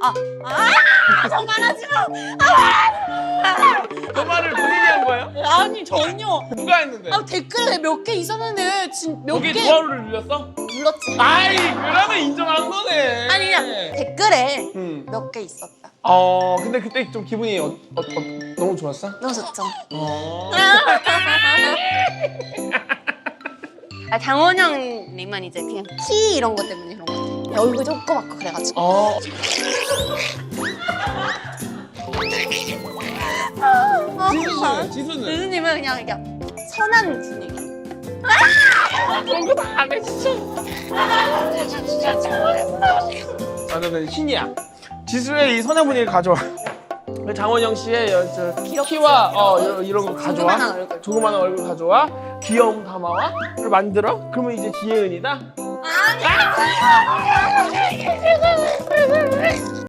아, 아, 정말 하지 마. 그 말을 본인이 한 거예요? 아니 전혀. 누가 했는데? 아 댓글에 몇개 진, 몇 거기 개 좋아요를 눌렸어? 눌렀지. 아이 그러면 인정한 거네. 아니 그냥 댓글에 음. 몇 개 있었다. 어 근데 그때 좀 기분이 어, 어, 어, 너무 좋았어? 너무 좋죠. 어. 아 장원영님은 이제 그냥 키 이런 것 때문에 그런 거 같아요. 얼굴 조그맣고 그래가지고. 어. 아, 지수는 지수는 유수님은 그냥 그냥 선한 분위기. 그런 거다안해 진짜. 아 나는 신이야. 지수의 이 선한 분위기를 가져와. 그 장원영 씨의 여- 저 키와 어 이런, 이런 거 가져와. 조그만한 얼굴. 조그만한 얼굴 가져와. 귀여움 담아와. 를 만들어. 그러면 이제 지혜은이다. 아니.